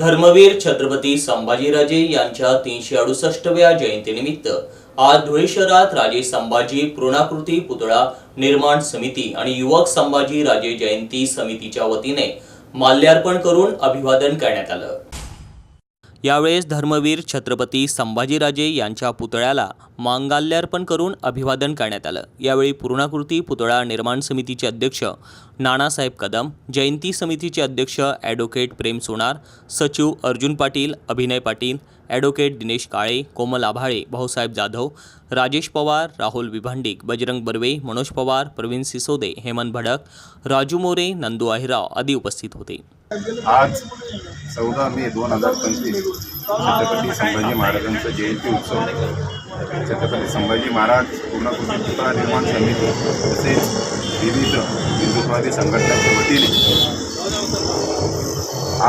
धर्मवीर छत्रपती संभाजीराजे यांच्या तीनशे अडुसष्टव्या जयंतीनिमित्त आज धुळे शहरात राजे संभाजी पूर्णाकृती पुतळा निर्माण समिती आणि युवक संभाजी राजे जयंती समितीच्या वतीने माल्यार्पण करून अभिवादन करण्यात आलं. यावेळेस धर्मवीर छत्रपती संभाजीराजे यांच्या पुतळ्याला मांगाल्यार्पण करून अभिवादन करण्यात आलं. यावेळी पूर्णाकृती पुतळा निर्माण समितीचे अध्यक्ष नानासाहेब कदम जयंती समितीचे अध्यक्ष ॲडव्होकेट प्रेम सोनार सचिव अर्जुन पाटील अभिनय पाटील ॲडव्होकेट दिनेश काळे कोमल आभाळे भाऊसाहेब जाधव राजेश पवार राहुल विभांडिक बजरंग बर्वे मनोज पवार प्रवीण सिसोदे हेमंत भडक राजू मोरे नंदू आहिराव आदी उपस्थित होते. आज चौदा मे दोन हजार पंचवीस छत्रपती संभाजी महाराजांचा जयंती उत्सव. छत्रपती संभाजी महाराज पूर्णकृती पुतळा निर्माण समिती तसेच विविध हिंदुत्वादी संघटनांच्या वतीने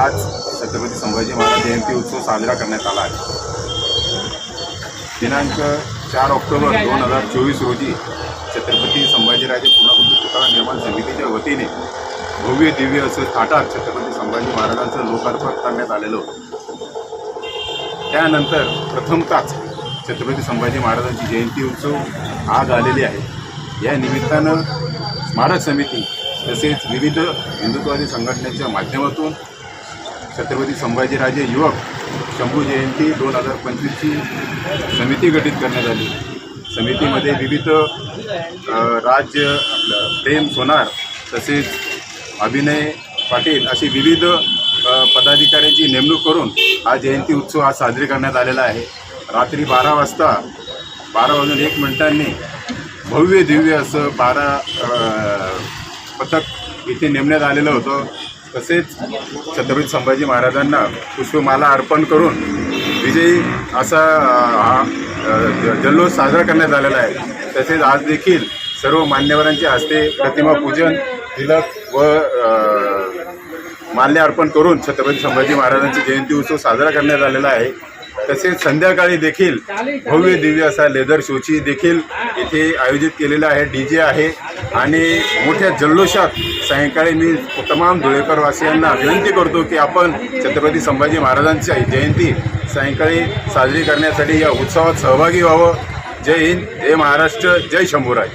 आज छत्रपती संभाजी महाराज जयंती उत्सव साजरा करण्यात आला आहे. दिनांक चार ऑक्टोबर दोन हजार चोवीस रोजी छत्रपती संभाजीराजे पूर्णकृती पुतळा निर्माण समितीच्या वतीने भव्य दिव्य असं थाटात छत्रपती संभाजी महाराजांचं लोकार्पण करण्यात आलेलं होतं. त्यानंतर प्रथमताच छत्रपती संभाजी महाराजांची जयंती उत्सव आज आलेली आहे. या निमित्तानं स्मारक समिती तसेच विविध हिंदुत्वादी संघटनेच्या माध्यमातून छत्रपती संभाजीराजे युवक शंभू जयंती दोन हजार पंचवीसची समिती गठीत करण्यात आली. समितीमध्ये विविध राज्य आपलं प्रेम सोनार तसेच अभिनय पाटील अशी विविध पदाधिकाऱ्यांची नेमणूक करून हा जयंती उत्सव आज साजरी करण्यात आलेला आहे. रात्री बारा वाजता बारा वाजून एक मिनिटांनी भव्य दिव्य असं बारा पथक इथे नेमण्यात आलेलं होतं. तसेच छत्रपती संभाजी महाराजांना पुष्पमाला अर्पण करून विजयी असा हा जल्लोष साजरा करण्यात आलेला आहे. तसेच आज देखील सर्व मान्यवरांच्या हस्ते प्रतिमा पूजन तिलक व माल्य अर्पण करून छत्रपती संभाजी महाराजांची जयंती उत्सव साजरा करण्यात आलेला आहे. तसेच संध्याकाळी देखील भव्य दिव्य असा लेदर शोची देखील इथे आयोजित केलेला आहे. डी जे आहे आणि मोठ्या जल्लोषात सायंकाळी मी तमाम धुळेकरवासियांना विनंती करतो की आपण छत्रपती संभाजी महाराजांची जयंती सायंकाळी साजरी करण्यासाठी या उत्सवात सहभागी व्हावं. जय हिंद जय महाराष्ट्र जय शंभूराज